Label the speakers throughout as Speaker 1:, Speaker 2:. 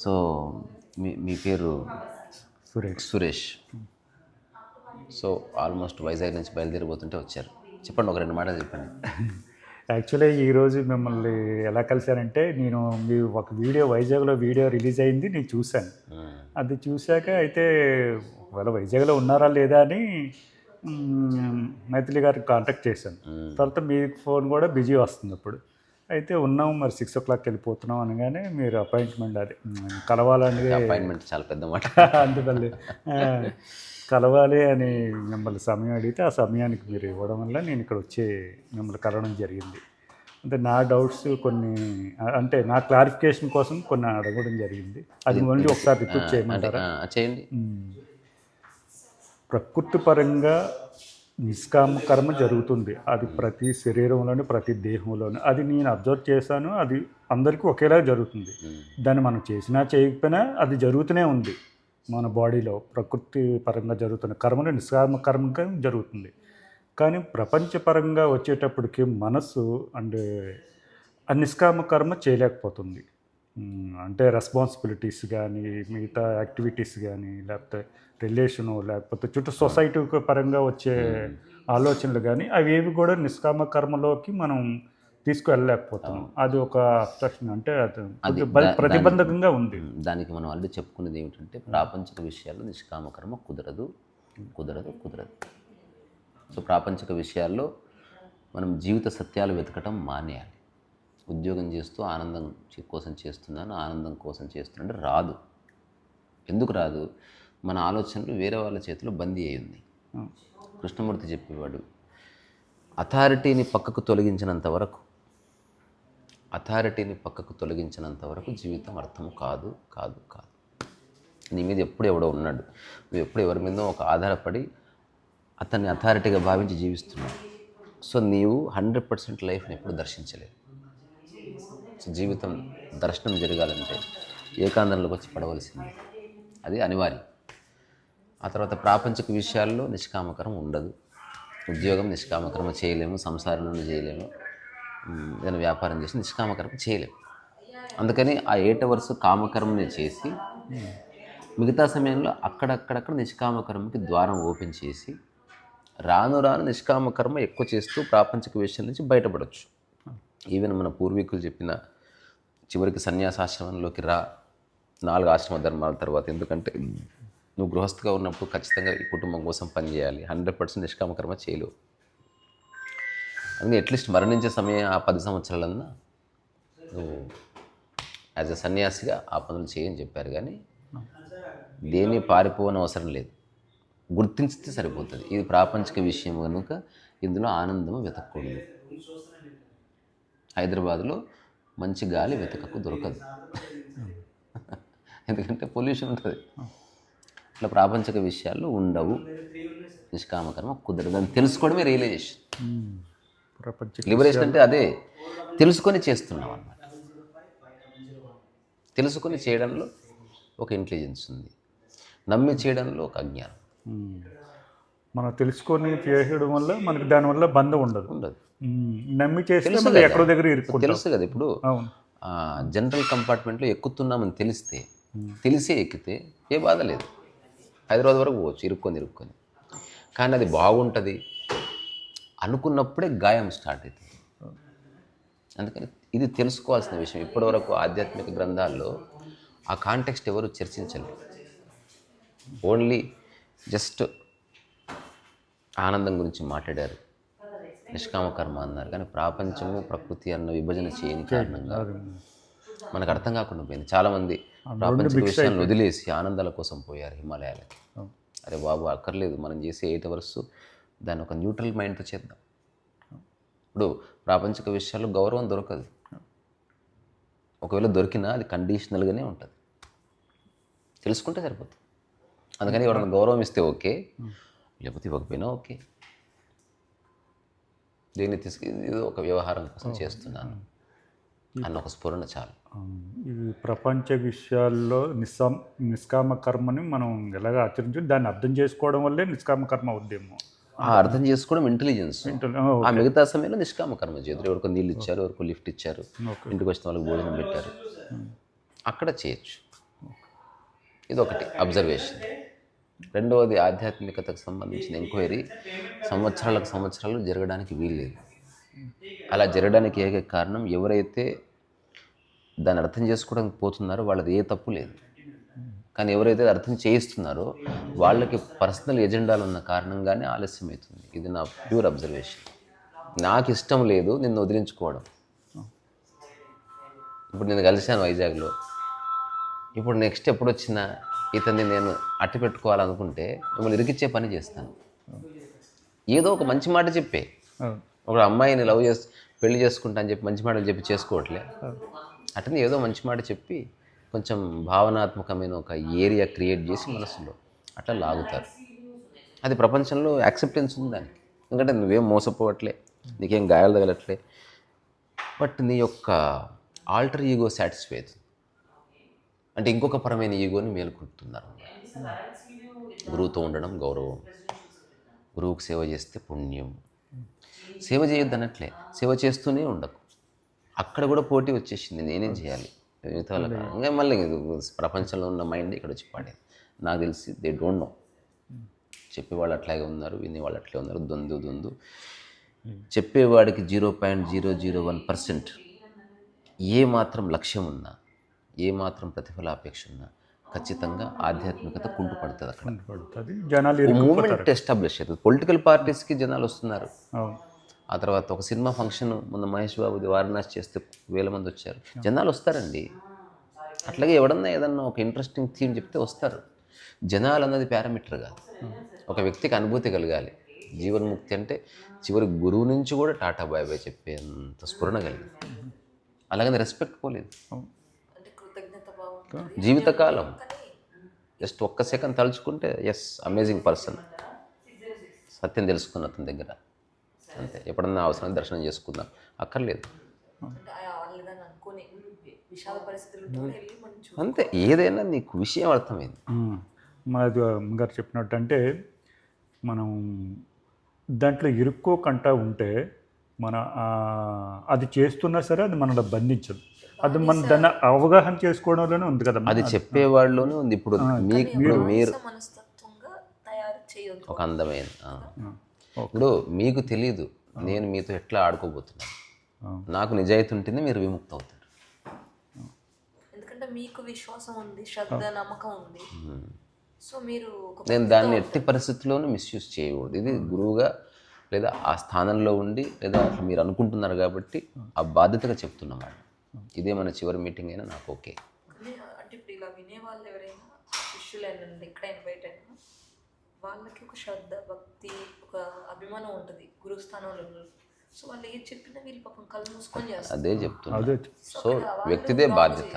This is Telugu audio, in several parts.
Speaker 1: సో మీ మీ పేరు?
Speaker 2: సురేష్.
Speaker 1: సురేష్. సో ఆల్మోస్ట్ వైజాగ్ నుంచి బయలుదేరిపోతుంటే వచ్చారు. చెప్పండి ఒక రెండు మాటలు చెప్పండి.
Speaker 2: యాక్చువల్లీ ఈరోజు మిమ్మల్ని ఎలా కలిశానంటే నేను మీ ఒక వీడియో వైజాగ్లో వీడియో రిలీజ్ అయింది నేను చూశాను. అది చూశాక అయితే ఒకవేళ వైజాగ్లో ఉన్నారా లేదా అని మైథిలి గారికి కాంటాక్ట్ చేశాను. తర్వాత మీ ఫోన్ కూడా బిజీ వస్తుంది అప్పుడు. అయితే ఉన్నాం మరి సిక్స్ ఓ క్లాక్ వెళ్ళిపోతున్నాం అనగానే మీరు అపాయింట్మెంట్ అది కలవాలని
Speaker 1: అపాయింట్మెంట్ చాలా పెద్ద మాట.
Speaker 2: అందువల్ల. కలవాలి అని మిమ్మల్ని సమయం అడిగితే ఆ సమయానికి మీరు ఇవ్వడం వల్ల నేను ఇక్కడ వచ్చి మిమ్మల్ని కలవడం జరిగింది. అంటే నా డౌట్స్ కొన్ని అంటే నా క్లారిఫికేషన్ కోసం కొన్ని అడగడం జరిగింది. అది మళ్ళీ ఒకసారి రిపీట్ చేయమంటారా?
Speaker 1: చేయండి.
Speaker 2: ప్రకృతి పరంగా నిష్కామ కర్మ జరుగుతుంది. అది ప్రతి శరీరంలోని ప్రతి దేహంలోని. అది నేను అబ్జర్వ్ చేశాను అది అందరికీ ఒకేలా జరుగుతుంది.
Speaker 1: మ్మ్.
Speaker 2: దాన్ని మనం చేసినా చేయకపోయినా అది జరుగుతూనే ఉంది. మన బాడీలో ప్రకృతి పరంగా జరుగుతున్న కర్మలు నిష్కామ కర్మగా జరుగుతుంది. కానీ ప్రపంచపరంగా వచ్చేటప్పటికి మనసు అండ్ నిష్కామ కర్మ చేయలేకపోతుంది. అంటే రెస్పాన్సిబిలిటీస్ కానీ మిగతా యాక్టివిటీస్ కానీ లేకపోతే రిలేషను లేకపోతే చుట్టూ సొసైటీ పరంగా వచ్చే ఆలోచనలు కానీ అవి ఏవి కూడా నిష్కామ కర్మలోకి మనం తీసుకువెళ్ళలేకపోతున్నాం అది ఒక అబ్స్ట్రక్షన్ అంటే అది ప్రతిబంధకంగా ఉంది.
Speaker 1: దానికి మనం ఆల్రెడీ చెప్పుకునేది ఏమిటంటే ప్రాపంచిక విషయాల్లో నిష్కామ కర్మ కుదరదు. కుదరదు కుదరదు. సో ప్రాపంచిక విషయాల్లో మనం జీవిత సత్యాలు వెతకటం మానేయాలి. ఉద్యోగం చేస్తూ ఆనందం కోసం చేస్తున్నాను ఆనందం కోసం చేస్తున్నాను రాదు. ఎందుకు రాదు? మన ఆలోచనలు వేరే వాళ్ళ చేతిలో బందీ అయి ఉంది. కృష్ణమూర్తి చెప్పేవాడు అథారిటీని పక్కకు తొలగించినంత వరకు అథారిటీని పక్కకు తొలగించినంత వరకు జీవితం అర్థం కాదు కాదు కాదు. నీ మీద ఎప్పుడు ఎవడో ఉన్నాడు. నువ్వు ఎప్పుడు ఎవరి మీద ఒక ఆధారపడి అతన్ని అథారిటీగా భావించి జీవిస్తున్నావు. సో నీవు హండ్రెడ్ పర్సెంట్ లైఫ్ని ఎప్పుడు దర్శించలేవు సో జీవితం దర్శనం జరగాలంటే ఏకాంతంలోకి వచ్చి పడవలసింది. అది అనివార్యం. ఆ తర్వాత ప్రాపంచిక విషయాల్లో నిష్కామకరం ఉండదు. ఉద్యోగం నిష్కామకర్మ చేయలేము సంసారంలో చేయలేము ఏదైనా వ్యాపారం చేసి నిష్కామకర్మ చేయలేము. అందుకని ఆ ఏట వరుస కామకర్మని చేసి మిగతా సమయంలో అక్కడక్కడక్కడ నిష్కామకర్మకి ద్వారం ఓపెన్ చేసి రాను రాను నిష్కామకర్మ ఎక్కువ చేస్తూ ప్రాపంచిక విషయం నుంచి బయటపడవచ్చు ఈవెన్ మన పూర్వీకులు చెప్పిన చివరికి సన్యాసాశ్రమంలోకి రా. నాలుగు ఆశ్రమ ధర్మాల తర్వాత. ఎందుకంటే నువ్వు గృహస్థగా ఉన్నప్పుడు ఖచ్చితంగా ఈ కుటుంబం కోసం పనిచేయాలి హండ్రెడ్ పర్సెంట్ నిష్కామకర్మ చేయలేవు. అందుకే అట్లీస్ట్ మరణించే సమయం ఆ పది సంవత్సరాలన్నా నువ్వు యాజ్ అ సన్యాసిగా ఆ పనులు చేయని చెప్పారు కానీ దేని పారిపోవని అవసరం లేదు. గుర్తించితే సరిపోతుంది. ఇది ప్రాపంచిక విషయం కనుక ఇందులో ఆనందం వెతకూడదు హైదరాబాద్లో మంచి గాలి వెతకకు దొరకదు. ఎందుకంటే పొల్యూషన్ ఉంటుంది. ఇట్లా ప్రాపంచిక విషయాలు ఉండవు. నిష్కామకర్మ కుదరదు. అని తెలుసుకోవడమే రియలైజేషన్ లిబరేషన్ అంటే అదే తెలుసుకొని చేస్తున్నాం అన్నమాట. తెలుసుకొని చేయడంలో ఒక ఇంటెలిజెన్స్ ఉంది. నమ్మి చేయడంలో ఒక అజ్ఞానం.
Speaker 2: మనం తెలుసుకొని చేయడం వల్ల మనకి దానివల్ల బంధం ఉండదు.
Speaker 1: ఉండదు.
Speaker 2: నమ్మి చేస్తే
Speaker 1: తెలుసు
Speaker 2: మళ్ళీ
Speaker 1: కదా.
Speaker 2: ఎక్కడో దగ్గర
Speaker 1: తెలుసు కదా ఇప్పుడు? జనరల్ కంపార్ట్మెంట్లో ఎక్కుతున్నామని తెలిస్తే తెలిసే ఎక్కితే ఏ బాధ లేదు. హైదరాబాద్ వరకు పోవచ్చు ఇరుక్కొని ఇరుక్కొని. కానీ అది బాగుంటుంది అనుకున్నప్పుడే గాయం స్టార్ట్ అవుతుంది. అందుకని ఇది తెలుసుకోవాల్సిన విషయం. ఇప్పటివరకు ఆధ్యాత్మిక గ్రంథాల్లో ఆ కాంటెక్స్ట్ ఎవరు చర్చించలేదు. ఓన్లీ జస్ట్ ఆనందం గురించి మాట్లాడారు. నిష్కామ కర్మ అన్నారు. కానీ ప్రాపంచము ప్రకృతి అన్న విభజన చేయని కారణంగా మనకు అర్థం కాకుండా పోయింది. చాలామంది ప్రాపంచిక విషయాలను వదిలేసి ఆనందాల కోసం పోయారు హిమాలయాలకి.
Speaker 2: అవును.
Speaker 1: అరే బాబు అక్కర్లేదు. మనం చేసే ఎయిట్ అవర్స్ దాన్ని ఒక న్యూట్రల్ మైండ్తో చేద్దాం. ఇప్పుడు ప్రాపంచిక విషయాల్లో గౌరవం దొరకదు. ఒకవేళ దొరికినా అది కండిషనల్గానే ఉంటుంది. తెలుసుకుంటే సరిపోతుంది. అందుకని ఎవరైనా గౌరవం ఇస్తే ఓకే. లేకపోతే ఇవ్వకపోయినా ఓకే. దీన్ని తీసుకు ఇది ఒక వ్యవహారం కోసం చేస్తున్నాను. అన్న ఒక స్ఫురణ చాలు.
Speaker 2: ఈ ప్రపంచ విషయాల్లో నిస్సాం నిష్కామ కర్మని మనం ఎలాగ ఆచరించి దాన్ని అర్థం చేసుకోవడం వల్లే నిష్కామ కర్మ అవుద్దేమో.
Speaker 1: ఆ అర్థం చేసుకోవడం ఇంటెలిజెన్స్ ఆ మిగతా సమయంలో నిష్కామ కర్మ చేద్దరు ఎవరికో నీళ్ళు ఇచ్చారు ఎవరికో లిఫ్ట్ ఇచ్చారు. ఇంటికి వచ్చిన వాళ్ళకి భోజనం పెట్టారు. అక్కడ చేయొచ్చు. ఇది ఒకటి అబ్జర్వేషన్ రెండవది ఆధ్యాత్మికతకు సంబంధించిన ఎంక్వైరీ. సంవత్సరాలకు సంవత్సరాలు జరగడానికి వీల్లేదు. అలా జరగడానికి ఏకైక కారణం? ఎవరైతే దాన్ని అర్థం చేసుకోవడానికి పోతున్నారో వాళ్ళది ఏ తప్పు లేదు. కానీ ఎవరైతే అర్థం చేయిస్తున్నారో వాళ్ళకి పర్సనల్ ఎజెండాలు ఉన్న కారణంగానే ఆలస్యం అవుతుంది ఇది నా ప్యూర్ అబ్జర్వేషన్. నాకు ఇష్టం లేదు నిన్ను వదిలించుకోవడం. ఇప్పుడు నేను కలిశాను వైజాగ్లో. ఇప్పుడు నెక్స్ట్ ఎప్పుడు వచ్చినా ఇతన్ని నేను అట్టి పెట్టుకోవాలనుకుంటే మిమ్మల్ని ఇరికిచ్చే పని చేస్తాను. ఏదో ఒక మంచి మాట చెప్పే. ఒక అమ్మాయిని లవ్ చేసి పెళ్ళి చేసుకుంటా అని చెప్పి మంచి మాటలు చెప్పి చేసుకోవట్లే. అట్లనే ఏదో మంచి మాట చెప్పి కొంచెం భావనాత్మకమైన ఒక ఏరియా క్రియేట్ చేసి మనసులో అట్లా లాగుతారు. అది ప్రపంచంలో యాక్సెప్టెన్స్ ఉంది దానికి. ఎందుకంటే నువ్వేం మోసపోవట్లే నీకేం గాయాలు తగలట్లే. బట్ నీ యొక్క ఆల్టర్ ఈగో సాటిస్ఫై అవుతుంది. అంటే ఇంకొక పరమైన ఈగోని మేలుకుంటున్నారు గురువుతో ఉండడం గౌరవం. గురువుకు సేవ చేస్తే పుణ్యం. సేవ చేయొద్దు అనట్లే సేవ చేస్తూనే ఉండకు. అక్కడ కూడా పోటీ వచ్చేసింది. నేనేం చేయాలి? మిగతా. ఇంకా మళ్ళీ ప్రపంచంలో ఉన్న మైండ్ ఇక్కడ వచ్చి పాడేది. నాకు తెలిసి దే డోంట్ నో చెప్పేవాళ్ళు అట్లాగే ఉన్నారు వినేవాళ్ళు అట్లే ఉన్నారు. దొందు దొందు. చెప్పేవాడికి zero point zero zero one percent ఏ మాత్రం లక్ష్యం ఉన్నా ఏ మాత్రం ప్రతిఫలాపేక్ష ఉన్నా ఖచ్చితంగా ఆధ్యాత్మికత కుంటుపడుతుంది అక్కడ.
Speaker 2: పడుతుంది జనాలు
Speaker 1: మూమెంట్ ఎస్టాబ్లిష్ అవుతుంది పొలిటికల్ పార్టీస్కి జనాలు వస్తున్నారు. ఆ తర్వాత ఒక సినిమా ఫంక్షన్ మొన్న మహేష్ బాబుది వారణాసి చేస్తే వేల మంది వచ్చారు. జనాలు వస్తారండి. అట్లాగే ఎవడన్నా ఏదన్నా ఒక ఇంట్రెస్టింగ్ థీమ్ చెప్తే వస్తారు. జనాలు అన్నది పారామీటర్ కాదు. ఒక వ్యక్తికి అనుభూతి కలగాలి. జీవన్ముక్తి అంటే చివరి గురువు నుంచి కూడా టాటా బాయ్ బాయ్ చెప్పేంత స్ఫురణ కలిగింది. అలాగని రెస్పెక్ట్ పోలేదు. జీవితకాలం. జస్ట్ ఒక్క సెకండ్ తలుచుకుంటే ఎస్ అమేజింగ్ పర్సన్ సత్యం తెలుసుకున్న అతని దగ్గర. అంతే. ఎప్పుడన్నా అవసరం దర్శనం చేసుకుందాం. అక్కర్లేదు. అంతే. ఏదైనా నీకు విషయం అర్థమైంది.
Speaker 2: మాది గారు చెప్పినట్టు అంటే మనం దాంట్లో ఇరుక్కోకుండా ఉంటే మన అది చేస్తున్నా సరే అది మనల్ని బంధించదు. అది మన దాన్ని అవగాహన చేసుకోవడంలోనే ఉంది కదా
Speaker 1: అది చెప్పేవాళ్ళలోనే ఉంది. ఇప్పుడు మీకు ఇప్పుడు మీరు ఒక అందమైన ఆ. ఇప్పుడు మీకు తెలియదు నేను మీతో ఎట్లా ఆడుకోబోతున్నాను. నాకు నిజాయితీ ఉంటేనే మీరు విముక్త అవుతారు
Speaker 3: ఎందుకంటే మీకు విశ్వాసం ఉంది శ్రద్ధ నమ్మకం ఉంది. సో మీరు
Speaker 1: నేను దాన్ని ఎట్టి పరిస్థితుల్లోనూ మిస్యూజ్ చేయకూడదు. ఇది గురువుగా లేదా ఆ స్థానంలో ఉండి లేదా మీరు అనుకుంటున్నారు కాబట్టి ఆ బాధ్యతగా చెప్తున్నమాట ఇదే మన చివరి మీటింగ్ అయినా నాకు ఓకే
Speaker 3: కానీ అంటే ఇప్పుడు ఇలా వినే వాళ్ళు ఎవరైనా శిష్యులైనండి ఎక్కడైనా బయట వాళ్ళకి ఒక శ్రద్ధ భక్తి ఒక అభిమానం ఉంటుంది గురుస్థానంలో. సో వాళ్ళు ఏది చెప్పినా వీళ్ళు పాపం కళ్ళు మూసుకొని చేస్తారు.
Speaker 1: అదే చెప్తున్నా.
Speaker 2: అదే
Speaker 1: సో వ్యక్తిదే బాధ్యత.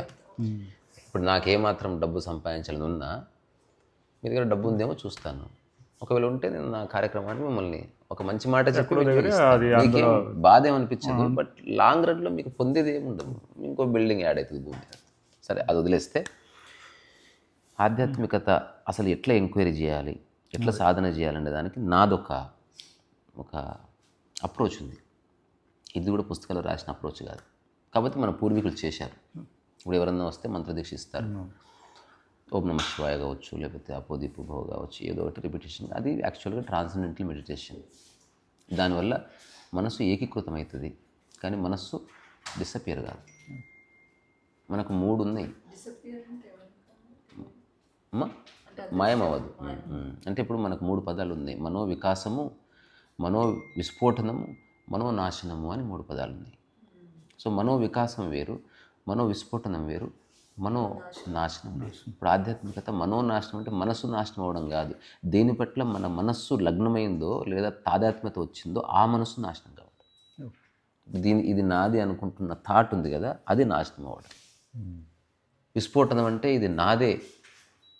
Speaker 1: ఇప్పుడు నాకేమాత్రం డబ్బు సంపాదించాలని ఉన్నా మీ దగ్గర డబ్బు ఉందేమో చూస్తాను. ఒకవేళ ఉంటే నేను నా కార్యక్రమాన్ని మిమ్మల్ని ఒక మంచి మాట చెప్పి బాధ ఏమనిపించదు బట్ లాంగ్ రన్లో మీకు పొందేది ఏమి ఉండదు. ఇంకో బిల్డింగ్ యాడ్ అవుతుంది భూమి సరే అది వదిలేస్తే ఆధ్యాత్మికత అసలు ఎట్లా ఎంక్వైరీ చేయాలి ఎట్లా సాధన చేయాలనే దానికి నాదొక ఒక అప్రోచ్ ఉంది. ఇది కూడా పుస్తకాలు రాసిన అప్రోచ్ కాదు. కాబట్టి మన పూర్వీకులు చేశారు. ఇప్పుడు ఎవరన్నా వస్తే మంత్రదీక్ష ఇస్తారు. ఓం నమ శివాయ కావచ్చు లేకపోతే అపోదీపు భవ కావచ్చు ఏదో ఒకటి రిపిటేషన్ అది యాక్చువల్గా ట్రాన్సెండెంటల్ మెడిటేషన్ దానివల్ల మనసు ఏకీకృతం అవుతుంది కానీ మనస్సు డిసపియర్ కాదు. మనకు మూడు ఉన్నాయి అమ్మా మాయమవ్వదు. అంటే ఇప్పుడు మనకు మూడు పదాలు ఉన్నాయి. మనో వికాసము మనో విస్ఫోటనము మనో నాశనము అని మూడు పదాలు ఉన్నాయి. సో మనో వికాసం వేరు మనో విస్ఫోటనం వేరు మనో నాశనం ఇప్పుడు ఆధ్యాత్మికత మనో నాశనం అంటే మనసు నాశనం అవ్వడం కాదు. దేని పట్ల మన మనస్సు లగ్నమైందో లేదా తాదాత్మ్యత వచ్చిందో ఆ మనస్సు నాశనం కావడం దీని ఇది నాది అనుకుంటున్న థాట్ ఉంది కదా అది నాశనం అవ్వడం. విస్ఫోటనం అంటే ఇది నాదే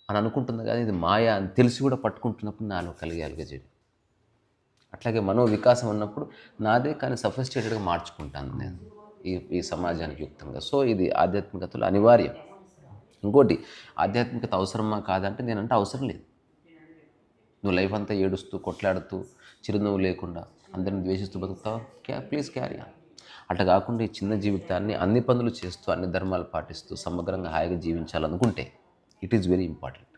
Speaker 1: అని అనుకుంటుంది కానీ ఇది మాయ అని తెలిసి కూడా పట్టుకుంటున్నప్పుడు నాలో కలిగే అలగజేయడం. అట్లాగే మనో వికాసం ఉన్నప్పుడు నాదే కానీ సఫిస్టికేటెడ్గా మార్చుకుంటాను నేను. ఈ ఈ సమాజానికి యుక్తంగా. సో ఇది ఆధ్యాత్మికతలో అనివార్యం. ఇంకోటి ఆధ్యాత్మికత అవసరమా కాదంటే నేనంటే అవసరం లేదు. నువ్వు లైఫ్ అంతా ఏడుస్తూ కొట్లాడుతూ చిరునవ్వు లేకుండా అందరిని ద్వేషిస్తూ బతుకుతావు? క్యా ప్లీజ్ క్యారీ ఆన్. అట్లా కాకుండా ఈ చిన్న జీవితాన్ని అన్ని పనులు చేస్తూ అన్ని ధర్మాలు పాటిస్తూ సమగ్రంగా హాయిగా జీవించాలనుకుంటే ఇట్ ఈజ్ వెరీ ఇంపార్టెంట్.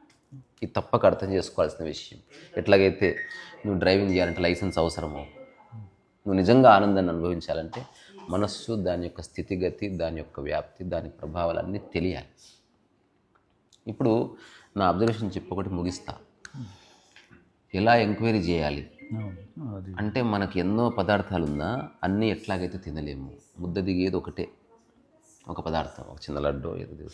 Speaker 1: ఇది తప్పక అర్థం చేసుకోవాల్సిన విషయం. ఎట్లాగైతే నువ్వు డ్రైవింగ్ చేయాలంటే లైసెన్స్ అవసరమో నువ్వు నిజంగా ఆనందాన్ని అనుభవించాలంటే మనస్సు దాని యొక్క స్థితిగతి దాని యొక్క వ్యాప్తి దాని ప్రభావాలన్నీ తెలియాలి. ఇప్పుడు నా అబ్జర్వేషన్ చెప్పి ఒకటి ముగిస్తా. ఎలా ఎంక్వైరీ చేయాలి? అంటే మనకి ఎన్నో పదార్థాలు ఉన్నా అన్నీ ఎట్లాగైతే తినలేము. ముద్ద దిగేది ఒకటే. ఒక పదార్థం ఒక చిన్న లడ్డు ఏదో దిగుతుంది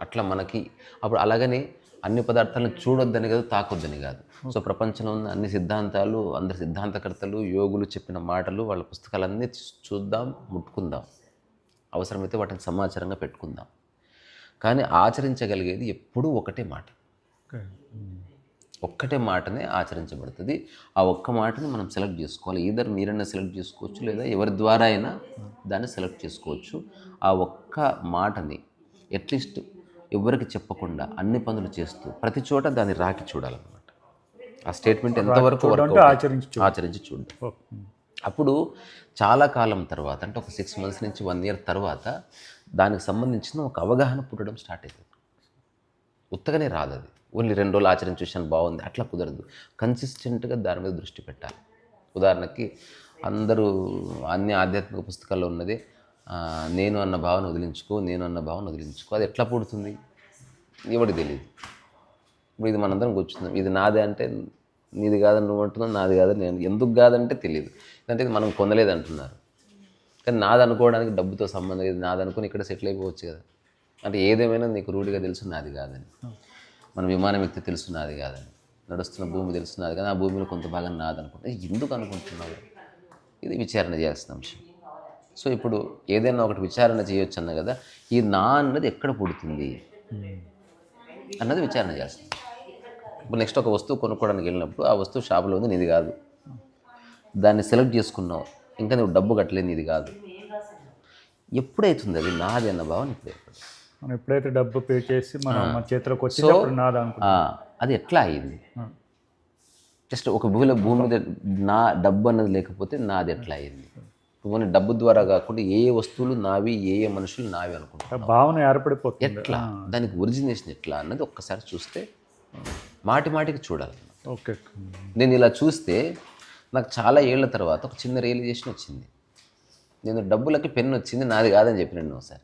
Speaker 1: అట్లా మనకి అప్పుడు అలాగనే అన్ని పదార్థాలను చూడొద్దని కాదు తాకొద్దని కాదు. సో ప్రపంచంలో ఉన్న అన్ని సిద్ధాంతాలు అందరి సిద్ధాంతకర్తలు యోగులు చెప్పిన మాటలు వాళ్ళ పుస్తకాలన్నీ చూద్దాం ముట్టుకుందాం. అవసరమైతే వాటిని సమాచారంగా పెట్టుకుందాం. కానీ ఆచరించగలిగేది ఎప్పుడూ ఒకటే మాట. ఒక్కటే మాటనే ఆచరించబడుతుంది. ఆ ఒక్క మాటని మనం సెలెక్ట్ చేసుకోవాలి. ఈధర్ మీరైనా సెలెక్ట్ చేసుకోవచ్చు లేదా ఎవరి ద్వారా అయినా దాన్ని సెలెక్ట్ చేసుకోవచ్చు. ఆ ఒక్క మాటని అట్లీస్ట్ ఎవరికి చెప్పకుండా అన్ని పనులు చేస్తూ ప్రతి చోట దాన్ని రాకి చూడాలన్నమాట. ఆ స్టేట్మెంట్ ఎంతవరకు?
Speaker 2: ఆచరించి
Speaker 1: చూడండి. అప్పుడు చాలా కాలం తర్వాత అంటే ఒక సిక్స్ మంత్స్ నుంచి వన్ ఇయర్ తర్వాత దానికి సంబంధించిన ఒక అవగాహన పుట్టడం స్టార్ట్ అవుతుంది ఉత్తగానే రాదు అది. ఓన్లీ రెండు రోజులు ఆచరించి చూశాను బాగుంది అట్లా కుదరదు. కన్సిస్టెంట్గా దాని మీద దృష్టి పెట్టాలి. ఉదాహరణకి అందరూ అన్ని ఆధ్యాత్మిక పుస్తకాల్లో ఉన్నది నేను అన్న భావన వదిలించుకో నేను అన్న భావన వదిలించుకో అది ఎట్లా పుడుతుంది? ఎవరికి తెలియదు ఇప్పుడు ఇది మనందరం కూర్చుందాం ఇది నాదే అంటే నీది కాదని నువ్వు అంటున్నావు నాది కాదని నేను ఎందుకు కాదంటే తెలియదు అంటే ఇది మనం పొందలేదు అంటున్నారు. కానీ నాది అనుకోవడానికి డబ్బుతో సంబంధం లేదు. నాది అనుకుని ఇక్కడ సెటిల్ అయిపోవచ్చు కదా. అంటే ఏదేమైనా నీకు రూఢిగా తెలుసు నాది కాదని. మన విమానం ఎక్కితే తెలుసు నాది కాదని. నడుస్తున్న భూమి తెలుసు నాది కానీ ఆ భూమిలో కొంత భాగం నాది అనుకుంటే ఎందుకు అనుకుంటున్నావు? ఇది విచారణ చేయాల్సిన అంశం. సో ఇప్పుడు ఏదైనా ఒకటి విచారణ చేయొచ్చు అన్న కదా ఈ నా అన్నది ఎక్కడ పుడుతుంది? అన్నది విచారణ చేస్తాం ఇప్పుడు నెక్స్ట్ ఒక వస్తువు కొనుక్కోవడానికి వెళ్ళినప్పుడు ఆ వస్తువు షాపులో ఉంది నీది కాదు. దాన్ని సెలెక్ట్ చేసుకున్నావు ఇంకా నువ్వు డబ్బు కట్టలేదు నీది కాదు. ఎప్పుడైతుంది అది? నాది అన్న భావన ఇప్పుడు.
Speaker 2: మనం ఎప్పుడైతే డబ్బు పే చేసి మనం మన చేతిలోకి
Speaker 1: ఆ, అది ఎట్లా అయింది? జస్ట్ ఒక భూమిలో భూమి మీద నా డబ్బు అన్నది లేకపోతే నాది ఎట్లా అయింది? పోనీ డబ్బు ద్వారా కాకుండా ఏ ఏ వస్తువులు నావి ఏ ఏ మనుషులు నావి అనుకుంటా
Speaker 2: భావన ఏర్పడిపోతుంది.
Speaker 1: ఎట్లా? దానికి ఒరిజినేషన్ ఎట్లా అన్నది ఒక్కసారి చూస్తే మాటి మాటికి చూడాలి.
Speaker 2: ఓకే.
Speaker 1: నేను ఇలా చూస్తే నాకు చాలా ఏళ్ళ తర్వాత ఒక చిన్న రియలైజేషన్ వచ్చింది. నేను డబ్బులకి పెన్ను వచ్చింది నాది కాదని చెప్పినాను ఒకసారి.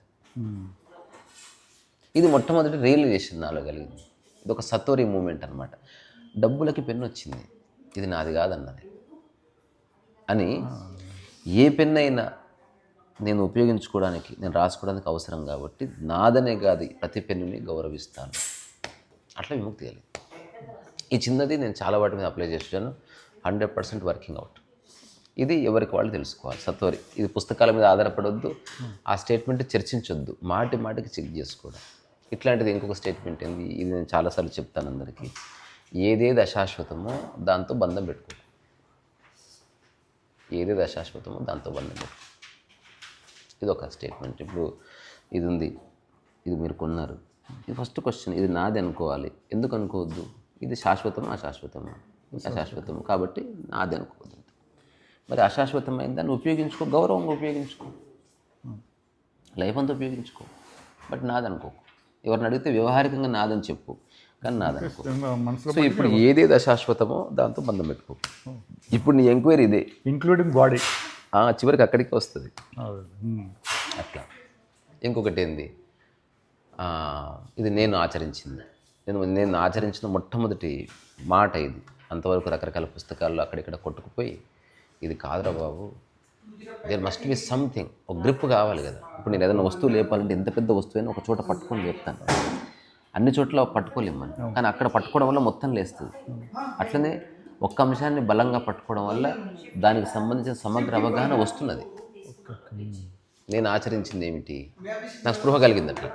Speaker 1: ఇది మొట్టమొదటి రియలైజేషన్ నాలో కలిగింది. ఇది ఒక సతోరి మూమెంట్ అనమాట డబ్బులకి పెన్ను వచ్చింది ఇది నాది కాదన్నది. అని ఏ పెన్ అయినా నేను ఉపయోగించుకోవడానికి నేను రాసుకోవడానికి అవసరం కాబట్టి నాదనే కాదు ప్రతి పెన్నుని గౌరవిస్తాను. అట్లా విముక్తి కలిగింది. ఈ చిన్నది నేను చాలా వాటి మీద అప్లై చేసాను హండ్రెడ్ పర్సెంట్ వర్కింగ్ అవుట్ ఇది ఎవరికి వాళ్ళు తెలుసుకోవాలి. సత్వరి ఇది పుస్తకాల మీద ఆధారపడొద్దు. ఆ స్టేట్మెంట్ చర్చించొద్దు. మాటి మాటికి చెక్ చేసుకోవడం. ఇట్లాంటిది ఇంకొక స్టేట్మెంట్ ఏంది? ఇది నేను చాలాసార్లు చెప్తాను అందరికీ. ఏదేది అశాశ్వతమో దాంతో బంధం పెట్టుకో. ఏదేది అశాశ్వతమో దాంతో బంధం పెట్టుకో. ఇది ఒక స్టేట్మెంట్ ఇప్పుడు ఇది ఉంది. ఇది మీరు కొన్నారు. ఇది ఫస్ట్ క్వశ్చన్ ఇది నాది అనుకోవాలి. ఎందుకు అనుకోవద్దు? ఇది శాశ్వతమా అశాశ్వతమా? అశాశ్వతము? కాబట్టి నాది అనుకోవద్దు. మరి అశాశ్వతమైన దాన్ని ఉపయోగించుకో గౌరవంగా ఉపయోగించుకో. లైఫ్ అంతా ఉపయోగించుకో. బట్ నాదనుకో ఎవరిని అడిగితే వ్యవహారికంగా నాదని చెప్పు కానీ నాదనుకో సో ఇప్పుడు ఏదేది అశాశ్వతమో దాంతో బంధం పెట్టుకో. ఇప్పుడు నీ ఎంక్వైరీ ఇదే.
Speaker 2: ఇంక్లూడింగ్ బాడీ
Speaker 1: చివరికి అక్కడికి వస్తుంది. అట్లా. ఇంకొకటి ఏంది? ఇది నేను ఆచరించింది. నేను నేను ఆచరించిన మొట్టమొదటి మాట ఇది. అంతవరకు రకరకాల పుస్తకాల్లో అక్కడిక్కడ కొట్టుకుపోయి ఇది కాదురా బాబు దేర్ మస్ట్ బి సంథింగ్ ఒక గ్రిప్ కావాలి కదా. ఇప్పుడు నేను ఏదైనా వస్తువు లేపాలంటే ఎంత పెద్ద వస్తువు అయినా ఒక చోట పట్టుకొని లేపుతాను. అన్ని చోట్ల పట్టుకోలేము మనం. కానీ అక్కడ పట్టుకోవడం వల్ల మొత్తం లేస్తుంది. అట్లనే ఒక్క అంశాన్ని బలంగా పట్టుకోవడం వల్ల దానికి సంబంధించిన సమగ్ర అవగాహన వస్తున్నది. నేను ఆచరించింది ఏమిటి? నాకు స్పృహ కలిగింది అట్లా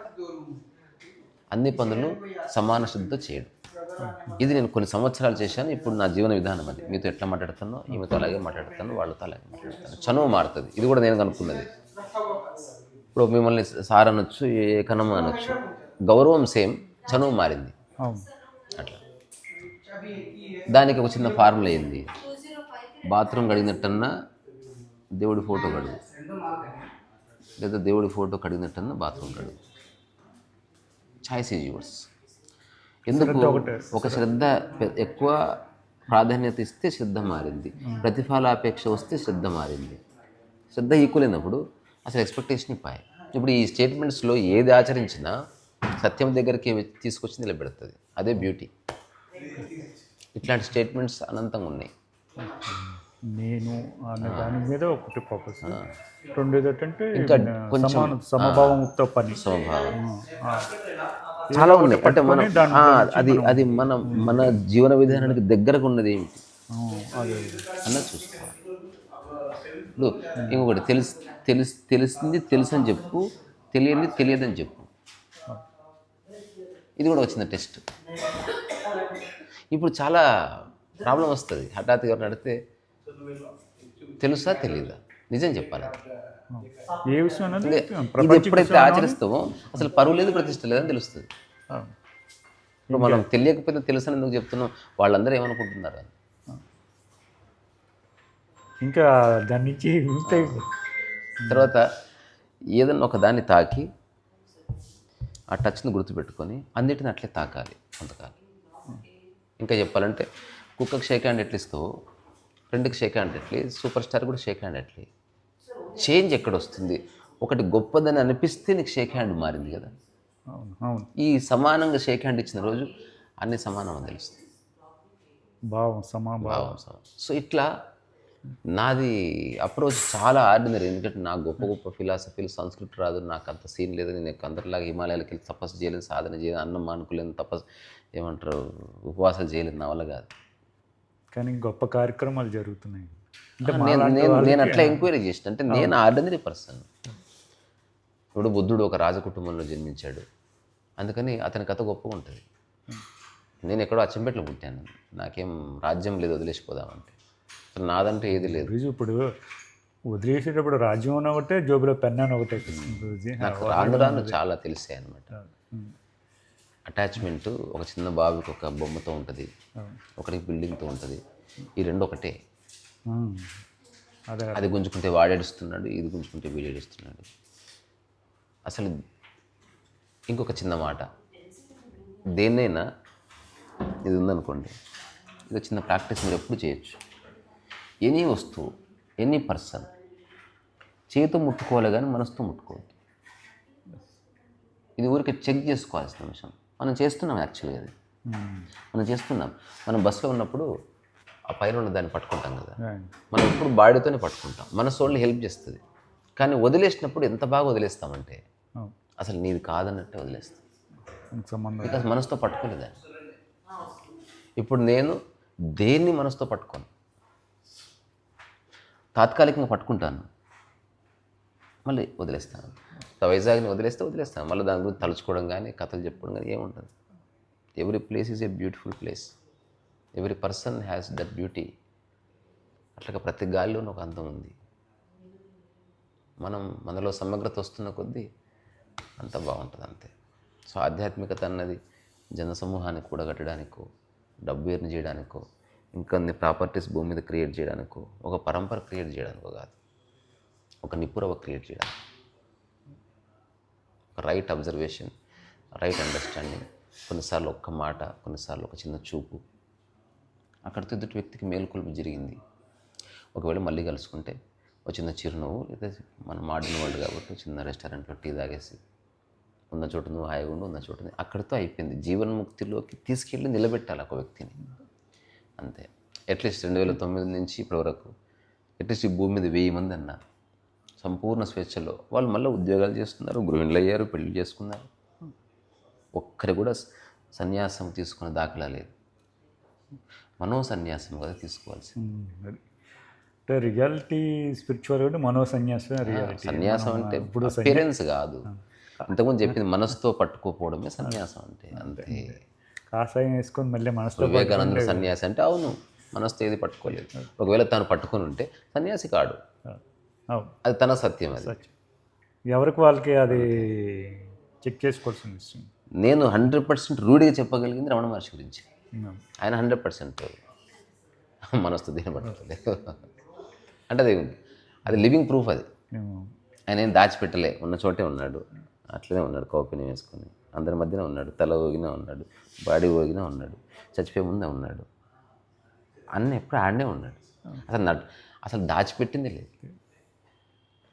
Speaker 1: అన్ని పనులు సమాన శ్రద్ధతో చేయడం. ఇది నేను కొన్ని సంవత్సరాలు చేశాను. ఇప్పుడు నా జీవన విధానం అది. మీతో ఎట్లా మాట్లాడుతానో ఈమెతో అలాగే మాట్లాడతాను వాళ్ళతో అలాగే మాట్లాడతాను చనువు మారుతుంది. ఇది కూడా నేను కనుక్కున్నది. ఇప్పుడు మిమ్మల్ని సార్ అనొచ్చు ఏ కనమ అనొచ్చు. గౌరవం సేమ్ చనువు మారింది. అట్లా. దానికి ఒక చిన్న ఫార్ములా అయింది బాత్రూమ్ కడిగినట్టన్నా దేవుడి ఫోటో కడుగు. లేదా దేవుడి ఫోటో కడిగినట్టన్నా బాత్రూమ్ కడుగు. చాయిస్ ఈజ్ యువర్స్ ఎందుకు ఒక శ్రద్ధ ఎక్కువ ప్రాధాన్యత ఇస్తే శ్రద్ధ మారింది. ప్రతిఫలాపేక్ష వస్తే శ్రద్ధ మారింది. శ్రద్ధ ఈక్వల్ అయినప్పుడు అసలు ఎక్స్పెక్టేషన్ ఇప్పాయి ఇప్పుడు ఈ స్టేట్మెంట్స్లో ఏది ఆచరించినా సత్యం దగ్గరికి తీసుకొచ్చి నిలబెడుతుంది. అదే బ్యూటీ ఇట్లాంటి స్టేట్మెంట్స్ అనంతంగా ఉన్నాయి.
Speaker 2: నేను అనే దాని మీద ఒకటి ఫోకస్ రెండోది ఏంటంటే
Speaker 1: కొంచెం,
Speaker 2: సమాన సమభావంతో పని.
Speaker 1: స్వభావం.
Speaker 2: ఆ,
Speaker 1: చాలా ఉన్నాయి. అంటే మనం అది అది మన మన జీవన విధానానికి దగ్గరకు ఉన్నది ఏమిటి అన్నది చూసుకోవాలి. ఇప్పుడు ఇంకొకటి తెలిసి తెలిసి తెలిసింది తెలుసు అని చెప్పు తెలియని తెలియదని చెప్పు. ఇది కూడా వచ్చిన టెస్ట్. ఇప్పుడు చాలా ప్రాబ్లం వస్తుంది. హఠాత్తుగా అడిగితే తెలుసా తెలియదా నిజం చెప్పాలి?
Speaker 2: ఏ విషయం
Speaker 1: ఇది ఎప్పుడైతే ఆచరిస్తామో అసలు పరువు లేదు ప్రతిష్ట లేదని తెలుస్తుంది. ఇప్పుడు మనం తెలియకపోతే తెలుసు అని ఎందుకు చెప్తున్నాం? వాళ్ళందరూ ఏమనుకుంటున్నారు
Speaker 2: ఇంకా దాని నుంచి
Speaker 1: తర్వాత ఏదన్నా ఒక దాన్ని తాకి ఆ టచ్ని గుర్తుపెట్టుకొని అన్నిటిని అట్లే తాకాలి కొంతకాలం. ఇంకా చెప్పాలంటే కుక్కకి షేక్ హ్యాండ్ ఎట్లా ఫ్రెండ్కి షేక్ హ్యాండ్ ఎట్లే సూపర్ స్టార్ కూడా షేక్ హ్యాండ్ ఎట్లే చేంజ్ ఎక్కడ వస్తుంది ఒకటి గొప్పదని అనిపిస్తే నీకు షేక్ హ్యాండ్ మారింది కదా. ఈ సమానంగా షేక్ హ్యాండ్ ఇచ్చిన రోజు అన్ని సమానం అని తెలుస్తుంది.
Speaker 2: భావం సమాభావం
Speaker 1: భావం. సమ- సో ఇట్లా నాది అప్రోచ్ చాలా ఆర్డినరీ ఎందుకంటే నాకు గొప్ప గొప్ప ఫిలాసఫీలు సంస్కృతి రాదు. నాకు అంత సీన్ లేదు. నేను అందరిలాగా హిమాలయాలకు వెళ్ళి తపస్సు చేయలేను సాధన చేయలేను అన్నం మానుకోలేను తపస్సు ఏమంటారు ఉపవాసాలు చేయలేను నా వల్ల కాదు.
Speaker 2: కానీ గొప్ప కార్యక్రమాలు జరుగుతున్నాయి.
Speaker 1: నేను నేను అట్లా ఎంక్వైరీ చేసిన. అంటే నేను ఆర్డినరీ పర్సన్. ఇప్పుడు బుద్ధుడు ఒక రాజ కుటుంబంలో జన్మించాడు. అందుకని అతని కథ గొప్పగా ఉంటుంది. నేను ఎక్కడో అచ్చంపేటలో పుట్టాను. నాకేం రాజ్యం లేదు వదిలేసిపోదామంటే. నాదంటే ఏది లేదు.
Speaker 2: ఇప్పుడు వదిలేసేటప్పుడు రాజ్యం అని ఒకటే జోబులో పెన్ అని ఒకటే
Speaker 1: నాకు రాను రాను చాలా తెలిసాయి అనమాట అటాచ్మెంట్ ఒక చిన్న బాబుకి ఒక బొమ్మతో ఉంటుంది. ఒకరికి బిల్డింగ్తో ఉంటుంది. ఈ రెండు ఒకటే.
Speaker 2: అది
Speaker 1: గుంజుకుంటే వాడేడుస్తున్నాడు ఇది గుంజుకుంటే వీడేడుస్తున్నాడు అసలు ఇంకొక చిన్న మాట. దేన్నైనా ఇది ఉందనుకోండి ఇది చిన్న ప్రాక్టీస్ మీరు ఎప్పుడు చేయొచ్చు. ఎనీ వస్తువు ఎనీ పర్సన్ చేతితో ముట్టుకోవాలి కానీ మనసుతో ముట్టుకోవద్దు. ఇది ఊరికి చెక్ చేసుకోవాల్సిన అంశం మనం చేస్తున్నాం యాక్చువల్గా అది. మనం చేస్తున్నాం. మనం బస్సులో ఉన్నప్పుడు ఆ పైన ఉన్న దాన్ని పట్టుకుంటాం కదా. మనం ఎప్పుడు బాడీతోనే పట్టుకుంటాం. మన సోల్ని హెల్ప్ చేస్తుంది. కానీ వదిలేసినప్పుడు ఎంత బాగా వదిలేస్తామంటే. అసలు నీది కాదన్నట్టే వదిలేస్తాం. బికాస్ మనసుతో పట్టుకోలేదని ఇప్పుడు నేను దేన్ని మనసుతో పట్టుకోను? తాత్కాలికంగా పట్టుకుంటాను. మళ్ళీ వదిలేస్తాను. వైజాగ్ని వదిలేస్తే వదిలేస్తాను మళ్ళీ దాని గురించి తలుచుకోవడం కానీ కథలు చెప్పుకోవడం కానీ ఏముంటుంది every place is a beautiful place every person has that beauty అట్లా ప్రతి గాలిలోనూ ఒక అందం ఉంది. మనం మనలో సమగ్రత వస్తున్న కొద్దీ అంత బాగుంటుంది అంతే. సో ఆధ్యాత్మికత అన్నది జన సమూహాన్ని కూడగట్టడానికో డబ్బు ఎర్న్ చేయడానికో ఇంకొన్ని ప్రాపర్టీస్ భూమి మీద క్రియేట్ చేయడానికో ఒక పరంపర క్రియేట్ చేయడానికో కాదు. ఒక నిపురవ క్రియేట్ చేయడానికి. రైట్ అబ్జర్వేషన్ రైట్ అండర్స్టాండింగ్ కొన్నిసార్లు ఒక్క మాట కొన్నిసార్లు ఒక చిన్న చూపు. అక్కడితో ఎదుటి వ్యక్తికి మేలుకొలుపు జరిగింది. ఒకవేళ మళ్ళీ కలుసుకుంటే ఒక చిన్న చిరునవ్వు లేదా మనం మాడిన వాళ్ళు కాబట్టి ఒక చిన్న రెస్టారెంట్లో టీ తాగేసి ఉన్న చోట నువ్వు హాయిగా ఉండు ఉన్న చోట అక్కడితో అయిపోయింది. జీవన్ముక్తిలోకి తీసుకెళ్ళి నిలబెట్టాలి ఒక వ్యక్తిని. అంతే. అట్లీస్ట్ రెండు వేల తొమ్మిది నుంచి ఇప్పటి వరకు అట్లీస్ట్ ఈ భూమి మీద వెయ్యి మంది అన్నారు సంపూర్ణ స్వేచ్ఛలో వాళ్ళు మళ్ళీ ఉద్యోగాలు చేస్తున్నారు గృహిణులు అయ్యారు పెళ్ళి చేసుకున్నారు. ఒక్కరి కూడా సన్యాసం తీసుకునే దాఖలా లేదు. మనో సన్యాసం కదా తీసుకోవాల్సి
Speaker 2: ఉమ్, అది. అంటే రియాలిటీ స్పిరిచువల్ అంటే మనో సన్యాసం రియాలిటీ.
Speaker 1: సన్యాసం అంటే
Speaker 2: ఇప్పుడు
Speaker 1: అపీరెన్స్ కాదు. ఇంతకుముందు చెప్పింది మనసుతో పట్టుకోపోవడమే సన్యాసం అంటే అంతే
Speaker 2: కాషాయం వేసుకొని మళ్ళీ మనసుతో
Speaker 1: వివేకానంద సన్యాసి అంటే అవును మనసుతో ఏది పట్టుకోలేదు. ఒకవేళ తాను పట్టుకొని ఉంటే సన్యాసి కాడు. అది తన సత్యం అది.
Speaker 2: ఎవరికి వాళ్ళకి అది చెక్ చేసుకోవాల్సిన విషయం?
Speaker 1: నేను హండ్రెడ్ పర్సెంట్ రూఢిగా చెప్పగలిగింది రమణ మహర్షి గురించి. ఆయన హండ్రెడ్ పర్సెంట్ మనస్తు దీన్ని పట్టుకోలేదు అంటే అది అది లివింగ్ ప్రూఫ్ అది. ఆయన ఏం దాచిపెట్టలే. ఉన్న చోటే ఉన్నాడు. అట్లనే ఉన్నాడు కౌపిని వేసుకొని. అందరి మధ్యన ఉన్నాడు తల ఊగినా ఉన్నాడు బాడీ ఊగినా ఉన్నాడు చచ్చిపోయే ముందే ఉన్నాడు. అన్న ఎప్పుడు ఆడనే ఉన్నాడు. అసలు అసలు దాచిపెట్టింది లేదు.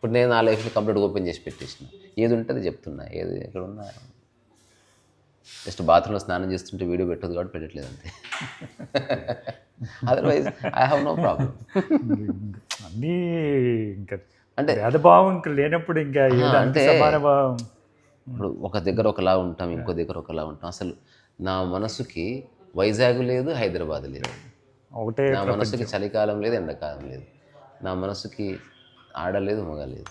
Speaker 1: ఇప్పుడు నేను నా లైఫ్ని కంప్లీట్ ఓపెన్ చేసి పెట్టేసిన. ఏది ఉంటుంది చెప్తున్నా. ఏది ఎక్కడ ఉన్నా జస్ట్ బాత్రూంలో స్నానం చేస్తుంటే వీడియో పెట్టదు కాబట్టి పెట్టట్లేదు అంతే. Otherwise I have no problem
Speaker 2: అన్నీ ఇంకా
Speaker 1: అంటే
Speaker 2: భేదభావం ఇంకా లేనప్పుడు ఇంకా
Speaker 1: అంటే-
Speaker 2: భావం
Speaker 1: ఇప్పుడు ఒక దగ్గర ఒకలా ఉంటాం ఇంకో దగ్గర ఒకలా ఉంటాం. అసలు నా మనసుకి వైజాగ్ లేదు హైదరాబాద్ లేదు.
Speaker 2: ఒకటే
Speaker 1: నా మనసుకి చలికాలం లేదు ఎండాకాలం లేదు. నా మనసుకి ఆడలేదు మగ లేదు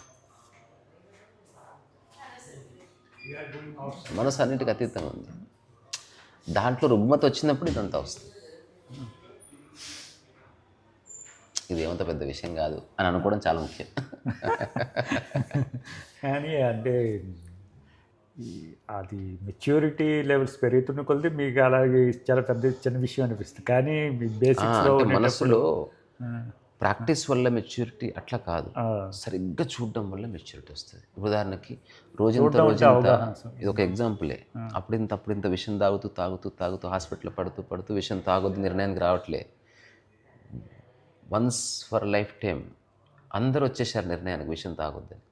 Speaker 1: మనసు అన్నిటికీ అతీతంగా ఉంది. దాంట్లో రుగ్మత వచ్చినప్పుడు ఇదంతా వస్తుంది. ఇది ఏమంత పెద్ద విషయం కాదు అని అనుకోవడం చాలా ముఖ్యం.
Speaker 2: కానీ అంటే అది మెచ్యూరిటీ లెవెల్స్ పెరుగుతున్న కొద్దీ మీకు అలాగే చాలా పెద్ద చిన్న విషయం అనిపిస్తుంది. కానీ బేసిక్స్లో
Speaker 1: మనసులో ప్రాక్టీస్ వల్ల మెచ్యూరిటీ అట్లా కాదు. సరిగ్గా చూడడం వల్ల మెచ్యూరిటీ వస్తుంది. ఉదాహరణకి రోజంతా రోజంతా ఇది ఒక ఎగ్జాంపులే. అప్పుడింత అప్పుడింత విషయం తాగుతూ తాగుతూ తాగుతూ హాస్పిటల్లో పడుతూ పడుతూ విషయం తాగొద్దు నిర్ణయానికి రావట్లే. వన్స్ ఫర్ లైఫ్ టైం అందరూ వచ్చేసారు నిర్ణయానికి విషయం తాగొద్దని.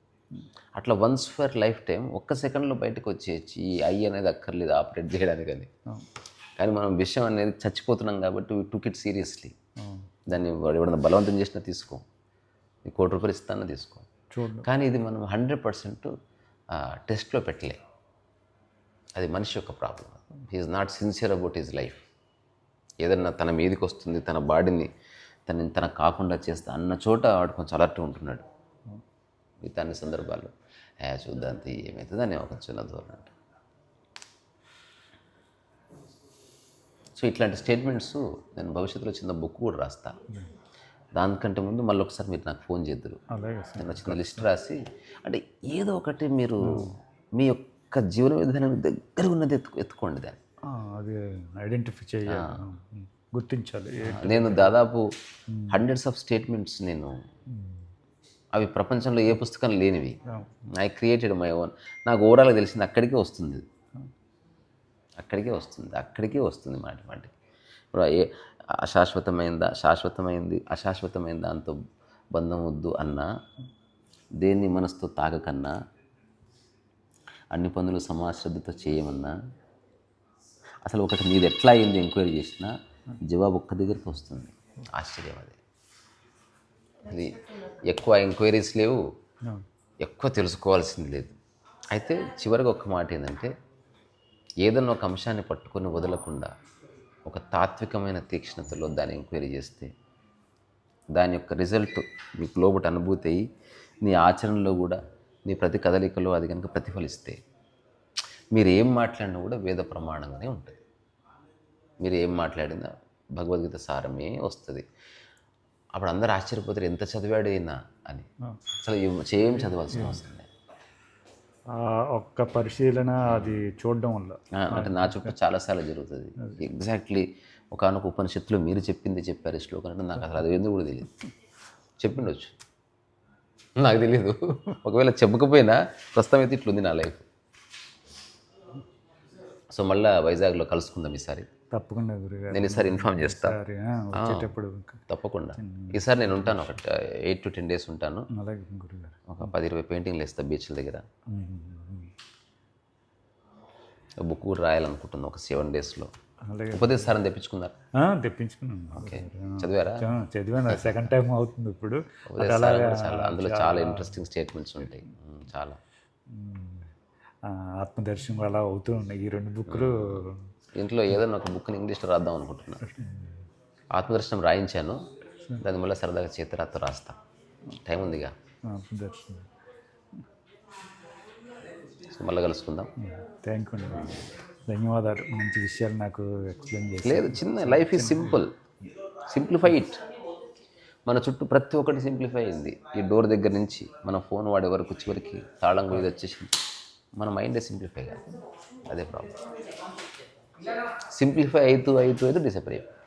Speaker 1: అట్లా వన్స్ ఫర్ లైఫ్ టైం ఒక్క సెకండ్లో బయటకు వచ్చేయచ్చు. ఈ ఐ అనేది అక్కర్లేదు ఆపరేట్ చేయడానికి అని కానీ మనం విషయం అనేది చచ్చిపోతున్నాం కాబట్టి టుక్ ఇట్ సీరియస్లీ. దాన్ని వాడు ఎవడన్నా బలవంతం చేసినా తీసుకో. ఈ కోటి రూపాయలు ఇస్తానో తీసుకో. కానీ ఇది మనం హండ్రెడ్ పర్సెంట్ టెస్ట్లో పెట్టలే. అది మనిషి యొక్క problem he is not sincere about his life ఏదన్నా తన మీదకి వస్తుంది తన బాడీని తన తన కాకుండా చేస్తా అన్న చోట వాడు కొంచెం అలర్ట్ ఉంటున్నాడు. మిగతా అన్ని సందర్భాల్లో చూద్దాం ఏమవుతుంది అని ఒక చిన్న ధోరణి. సో ఇట్లాంటి స్టేట్మెంట్స్ నేను భవిష్యత్తులో చిన్న బుక్ కూడా రాస్తా. దానికంటే ముందు మళ్ళీ ఒకసారి మీరు నాకు ఫోన్ చేద్దరు. నేను చిన్న లిస్ట్ రాసి అంటే ఏదో ఒకటి మీరు మీ యొక్క జీవన విధానం దగ్గర ఉన్నది ఎత్తు ఎత్తుకోండి దాన్ని.
Speaker 2: అది ఐడెంటిఫై చేయాలి. గుర్తించాలి.
Speaker 1: నేను దాదాపు హండ్రెడ్స్ ఆఫ్ స్టేట్మెంట్స్ నేను అవి ప్రపంచంలో ఏ పుస్తకం లేనివి. ఐ క్రియేటెడ్ మై ఓన్ నాకు ఓవరాల్గా తెలిసింది అక్కడికే వస్తుంది. అక్కడికే వస్తుంది అక్కడికే వస్తుంది మాట మాట ఇప్పుడు ఏ అశాశ్వతమైందా శాశ్వతమైంది అశాశ్వతమైన దాంతో బంధం వద్దు అన్నా దేన్ని మనసుతో తాగకన్నా అన్ని పనులు సమాశ్రద్ధతో చేయమన్నా అసలు ఒకటి నీది ఎట్లా అయింది ఎంక్వైరీ చేసినా జవాబు ఒక్క దగ్గరికి వస్తుంది. ఆశ్చర్యం అది. అది ఎక్కువ ఎంక్వైరీస్ లేవు ఎక్కువ తెలుసుకోవాల్సింది లేదు. అయితే చివరిగా ఒక మాట ఏంటంటే ఏదన్నా ఒక అంశాన్ని పట్టుకొని వదలకుండా ఒక తాత్వికమైన తీక్ష్ణతలో దాన్ని ఎంక్వైరీ చేస్తే దాని యొక్క రిజల్ట్ మీకు లోబటి అనుభూతి అయ్యి నీ ఆచరణలో కూడా నీ ప్రతి కదలికలో అది కనుక ప్రతిఫలిస్తే మీరు ఏం మాట్లాడినా కూడా వేద ప్రమాణంగానే ఉంటుంది. మీరు ఏం మాట్లాడినా భగవద్గీత సారమే వస్తుంది. అప్పుడు అందరూ ఆశ్చర్యపోతారు ఎంత చదివాడు ఈయన అని. అసలు ఏం- చదవాల్సిన అవసరం?
Speaker 2: ఒక్క పరిశీలన అది చూడడం వల్ల.
Speaker 1: అంటే నా చుట్టూ చాలాసార్లు జరుగుతుంది. ఎగ్జాక్ట్లీ ఒకనొక ఉపనిషత్తులో మీరు చెప్పింది చెప్పారు ఈ శ్లోకం అంటే నాకు అసలు అది ఎందుకు కూడా తెలియదు. చెప్పిండొచ్చు. నాకు తెలియదు ఒకవేళ చెప్పకపోయినా ప్రస్తుతం అయితే ఇట్లుంది నా లైఫ్. సో మళ్ళీ వైజాగ్లో కలుసుకుందాం ఈసారి.
Speaker 2: తప్పకుండా గురుగారు.
Speaker 1: నేను ఈసారి ఇన్ఫామ్ చేస్తా.
Speaker 2: సరే ఆ, వచ్చేటప్పుడు
Speaker 1: తప్పకుండా. ఈసారి నేను ఉంటాను ఒక ఎయిట్ టు టెన్ డేస్ ఉంటాను.
Speaker 2: అలాగే గురుగారు.
Speaker 1: ఒక పది ఇరవై పెయింటింగ్లు వేస్తా బీచ్ల దగ్గర. బుక్ కూడా రాయాలనుకుంటున్నాను ఒక సెవెన్ డేస్లో.
Speaker 2: అలాగే.
Speaker 1: ఉపదేశ సారం తెప్పించుకున్నారు
Speaker 2: తెప్పించుకున్నాను.
Speaker 1: ఓకే. చదివారా?
Speaker 2: చదివాను. సెకండ్ టైం అవుతుంది ఇప్పుడు.
Speaker 1: చాలా అందులో చాలా ఇంట్రెస్టింగ్ స్టేట్మెంట్స్ ఉంటాయి. చాలా.
Speaker 2: ఆత్మదర్శనం అలా అవుతూ ఉన్నాయి. ఈ రెండు బుక్లు
Speaker 1: ఇంట్లో ఏదైనా ఒక బుక్ని ఇంగ్లీష్లో రాద్దాం అనుకుంటున్నాను ఆత్మదర్శనం రాయించాను. దాని మళ్ళీ సరదాగా చేతిరాతో రాస్తా. టైం ఉందిగా. మళ్ళీ కలుసుకుందాం.
Speaker 2: థ్యాంక్ యూ ధన్యవాదాలు. మంచి విషయాలు నాకు ఎక్స్ప్లెయిన్ చేసి.
Speaker 1: లేదు చిన్న life is simple simplify it మన చుట్టూ ప్రతి ఒక్కటి సింప్లిఫై అయింది. ఈ డోర్ దగ్గర నుంచి మన ఫోన్ వాడే వరకు చివరికి తాళం ఇది వచ్చేసింది మన మైండే సింప్లిఫై కాదు. అదే ప్రాబ్లం సింప్లిఫై అవుతూ అవుతూ అయితే డిసపర్ అయిపోయి